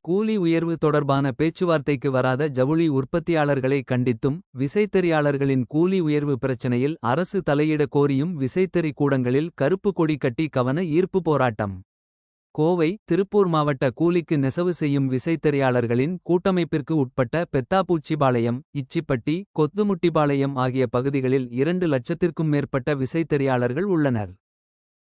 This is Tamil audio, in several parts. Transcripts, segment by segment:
கூலி உயர்வு தொடர்பான பேச்சுவார்த்தைக்கு வராத ஜவுளி உற்பத்தியாளர்களை கண்டித்தும் விசைத்தறியாளர்களின் கூலி உயர்வு பிரச்சனையில் அரசு தலையிட கோரியும் விசைத்தறி கூடங்களில் கருப்பு கொடி கட்டி கவன ஈர்ப்பு போராட்டம். கோவை திருப்பூர் மாவட்ட கூலிக்கு நெசவு செய்யும் விசைத்தறியாளர்களின் கூட்டமைப்பிற்கு உட்பட்ட பெத்தாப்பூச்சிபாளையம் இச்சிப்பட்டி கொத்துமுட்டிபாளையம் ஆகிய பகுதிகளில் இரண்டு லட்சத்திற்கும் மேற்பட்ட விசைத்தறியாளர்கள் உள்ளனர்.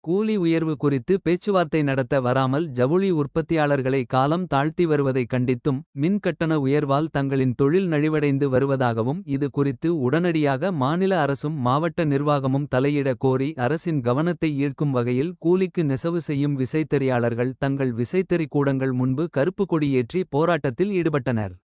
கூலி உயர்வு குறித்து பேச்சுவார்த்தை நடத்த வராமல் ஜவுளி உற்பத்தியாளர்களை காலம் தாழ்த்தி வருவதைக் கண்டித்தும் மின் கட்டண உயர்வால் தங்களின் தொழில் நழிவடைந்து வருவதாகவும் இது குறித்து உடனடியாக மாநில அரசும் மாவட்ட நிர்வாகமும் தலையிட கோரி அரசின் கவனத்தை ஈர்க்கும் வகையில் கூலிக்கு நெசவு செய்யும் விசைத்தறியாளர்கள் தங்கள் விசைத்தறி கூடங்கள் முன்பு கருப்பு கொடியேற்றி போராட்டத்தில் ஈடுபட்டனர்.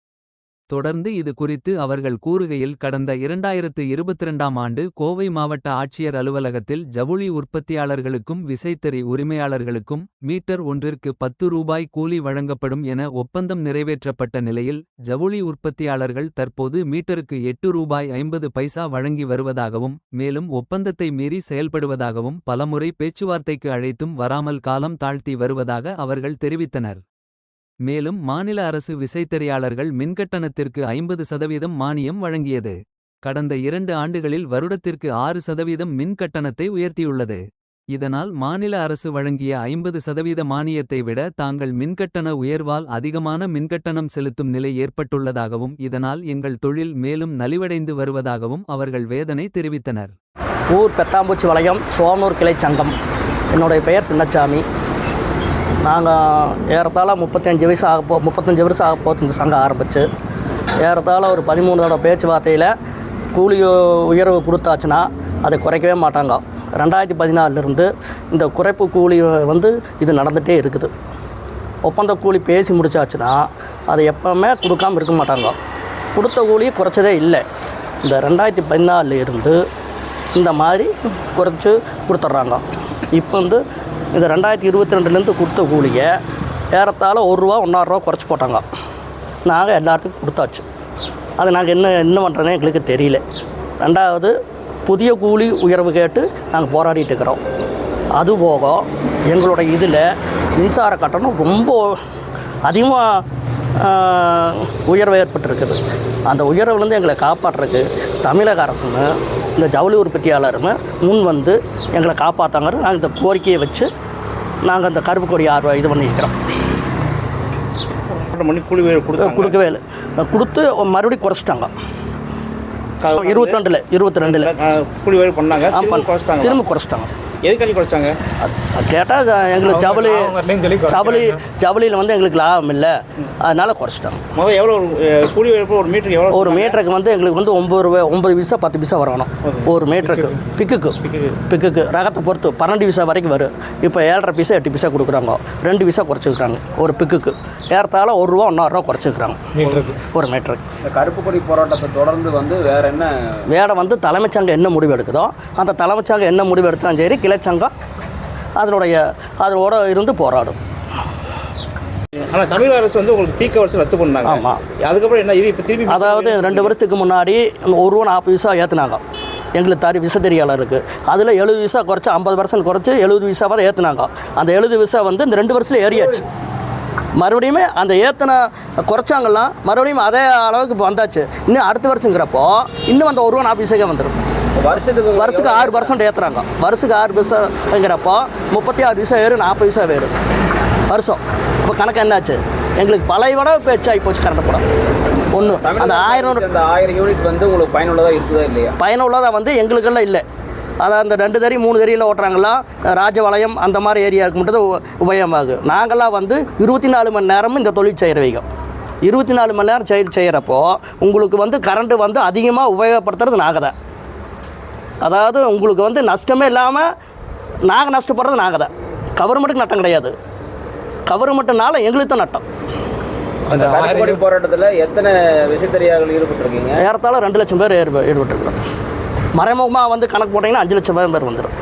தொடர்ந்து இது குறித்து அவர்கள் கூறுகையில் கடந்த இரண்டாயிரத்து இருபத்திரண்டாம் ஆண்டு கோவை மாவட்ட ஆட்சியர் அலுவலகத்தில் ஜவுளி உற்பத்தியாளர்களுக்கும் விசைத்தறி உரிமையாளர்களுக்கும் மீட்டர் ஒன்றிற்கு பத்து ரூபாய் கூலி வழங்கப்படும் என ஒப்பந்தம் நிறைவேற்றப்பட்ட நிலையில் ஜவுளி உற்பத்தியாளர்கள் தற்போது மீட்டருக்கு எட்டு ரூபாய் ஐம்பது பைசா வழங்கி வருவதாகவும் மேலும் ஒப்பந்தத்தை மீறி செயல்படுவதாகவும் பலமுறை பேச்சுவார்த்தைக்கு அழைத்தும் வராமல் காலம் தாழ்த்தி வருவதாக அவர்கள் தெரிவித்தனர். மேலும் மாநில அரசு விசைத்தறியாளர்கள் மின்கட்டணத்திற்கு ஐம்பது சதவீதம் மானியம் வழங்கியது. கடந்த இரண்டு ஆண்டுகளில் வருடத்திற்கு ஆறு சதவீதம் மின் கட்டணத்தை உயர்த்தியுள்ளது. இதனால் மாநில அரசு வழங்கிய ஐம்பது சதவீத மானியத்தை விட தாங்கள் மின்கட்டண உயர்வால் அதிகமான மின்கட்டணம் செலுத்தும் நிலை ஏற்பட்டுள்ளதாகவும் இதனால் எங்கள் தொழில் மேலும் நலிவடைந்து வருவதாகவும் அவர்கள் வேதனை தெரிவித்தனர். ஊர் பெத்தாம்பூச்சி வளையம் சோனூர் கிளை சங்கம். என்னுடைய பெயர் சின்னச்சாமி. நாங்கள் ஏறத்தாழ முப்பத்தஞ்சு வயசு ஆக போ முப்பத்தஞ்சு வருஷம் ஆக போகுது இந்த சங்கம் ஆரம்பித்து ஏறத்தாழ ஒரு பதிமூணு தடவை பேச்சுவார்த்தையில் கூலி உயர்வு கொடுத்தாச்சுன்னா அதை குறைக்கவே மாட்டாங்க. ரெண்டாயிரத்தி பதினாலிருந்து இந்த குறைப்பு கூலி வந்து இது நடந்துகிட்டே இருக்குது. ஒப்பந்த கூலி பேசி முடிச்சாச்சுன்னா அதை எப்போவுமே கொடுக்காம இருக்க மாட்டாங்க. கொடுத்த கூலி குறைச்சதே இல்லை. இந்த ரெண்டாயிரத்தி பதினாலிருந்து இந்த மாதிரி குறைச்சி கொடுத்துட்றாங்க. இப்போ வந்து இந்த ரெண்டாயிரத்தி இருபத்தி ரெண்டுலேருந்து கொடுத்த கூலியை ஏறத்தாழ ஒரு ரூபா ஒன்றாயிரரூவா குறைச்சி போட்டாங்க. நாங்கள் எல்லாத்துக்கும் கொடுத்தாச்சு. அது நாங்கள் என்ன என்ன பண்ணுறதுனே எங்களுக்கு தெரியல. ரெண்டாவது புதிய கூலி உயர்வு கேட்டு நாங்கள் போராடிட்டு இருக்கிறோம். அதுபோக எங்களோட இதில் மின்சார கட்டணம் ரொம்ப அதிகமாக உயர்வு ஏற்பட்டிருக்குது. அந்த உயர்வுலேருந்து எங்களை காப்பாற்றுறதுக்கு தமிழக அரசுன்னு இந்த ஜவுளி உற்பத்தியாளருமே முன் வந்து எங்களை காப்பாற்றாங்க நாங்கள் இந்த கோரிக்கையை வச்சு நாங்கள் இந்த கருப்பு கொடி ஆர்வம் இது பண்ணிக்கிறோம் மணி கூலி. கொடுக்கவே இல்லை. கொடுத்து மறுபடியும் குறைச்சிட்டாங்க. இருபத்தி ரெண்டில் இருபத்தி ரெண்டில். கூலி பண்ணாங்க. திரும்ப குறைச்சிட்டாங்க திரும்ப குறைச்சிட்டாங்க. எதுக்காண்டி குறைச்சாங்க? கேட்டால் எங்களுக்கு ஜவுளி ஜவுளி ஜவுளியில் வந்து எங்களுக்கு லாபம் இல்லை. அதனால குறைச்சிட்டாங்க. முதல் எவ்வளோ கூலி ஒரு மீட்டருக்கு எவ்வளோ ஒரு மீட்டருக்கு வந்து எங்களுக்கு வந்து ஒம்பது ரூபாய் ஒம்பது பைசா பத்து பைசா வரணும். ஒரு மீட்டருக்கு பிக்குக்கு. பிக்குக்கு. ரகத்தை பொறுத்து பன்னெண்டு பைசா வரைக்கும் வரும். இப்போ ஏழரை பைசா எட்டு பைசா கொடுக்குறாங்க. ரெண்டு பைசா குறைச்சிக்கிறாங்க ஒரு பிக்குக்கு. ஏறத்தாழ ஒரு ரூபா ஒன்றரை ரூபா குறைச்சிக்கிறாங்க ஒரு மீட்டருக்கு கருப்பு கொடி போராட்டத்தை தொடர்ந்து வந்து வேற என்ன வேற வந்து தலைமைச் சங்கம் என்ன முடிவு எடுக்குதோ அந்த தலைமைச் சங்கம் என்ன முடிவு எடுத்தாலும் சரி கிளைச்சங்கம் அதனுடைய அதோட இருந்து போராடும். ஆனால் தமிழக அரசு வந்து உங்களுக்கு பீக் ஹவர்ஸ் ரத்து பண்ணாங்க. ஆமா. அதுக்கப்புறம் என்ன இது இப்போ திருப்பி அதாவது ரெண்டு வருஷத்துக்கு முன்னாடி ஒரு ரூபா நாற்பது விசா ஏற்றுனாங்க எங்களுக்கு தறி விசைத்தறியாளருக்கு அதில் எழுபது விசா குறைச்சி ஐம்பது பர்சன்ட் குறைச்சி எழுபது விசாவை தான் ஏற்றுனாங்க அந்த எழுபது விசா வந்து இந்த ரெண்டு வருஷத்தில் ஏறியாச்சு. மறுபடியுமே அந்த ஏற்றின குறைச்சாங்கலாம் மறுபடியும் அதே அளவுக்கு இப்போ வந்தாச்சு. இன்னும் அடுத்த வருஷங்கிறப்போ இன்னும் அந்த ஒரு ரூபா நாற்பது விசாக்கே வந்துடும் வருஷத்துக்கு வருஷத்துக்கு ஆறு பர்சன்ட் ஏற்றுறாங்க வருஷத்துக்கு ஆறு பைசாங்கிறப்போ முப்பத்தி ஆறு விசா ஏறு நாற்பது விசா வேறு வருஷம். இப்போ கணக்கு என்னாச்சு? எங்களுக்கு பழைய விட இப்போ எச்சாகி போச்சு கரண்ட் படம் ஒன்று அந்த ஆயிரம் ஆயிரம் யூனிட் வந்து உங்களுக்கு பயனுள்ளதா இருக்குதா இல்லையா? பயனுள்ளதாக வந்து எங்களுக்கெல்லாம் இல்லை. அதான் அந்த ரெண்டு தறி மூணு தறியில் ஓட்டுறாங்களா ராஜவளையம் அந்த மாதிரி ஏரியாவுக்கு மட்டும் தான் உ- உபயோகமாகுது. நாங்களாம் வந்து இருபத்தி நாலு மணி நேரமும் இந்த தொழில் செய்கிற வைக்கும் இருபத்தி நாலு மணி நேரம் செய் செய்கிறப்போ உங்களுக்கு வந்து கரண்ட்டு வந்து அதிகமாக உபயோகப்படுத்துறது நாங்கள் தான் அதாவது உங்களுக்கு வந்து நஷ்டமே இல்லாமல் நாங்கள் நஷ்டப்படுறது நாங்கள் தான். கவர்மெண்ட்டுக்கு நட்டம் கிடையாது. கவர்மெண்ட்டுனால எங்களுக்கு தான் நட்டம். அந்த போராட்டத்தில் எத்தனை விசைத்தறியாளர்கள் ஈடுபட்டிருக்கீங்க? ஏறத்தாழ ரெண்டு லட்சம் பேர் ஈடுபட்டிருக்கிறோம் மறைமுகமாக வந்து கணக்கு போட்டிங்கன்னா அஞ்சு லட்சம் பேர் வந்துடும்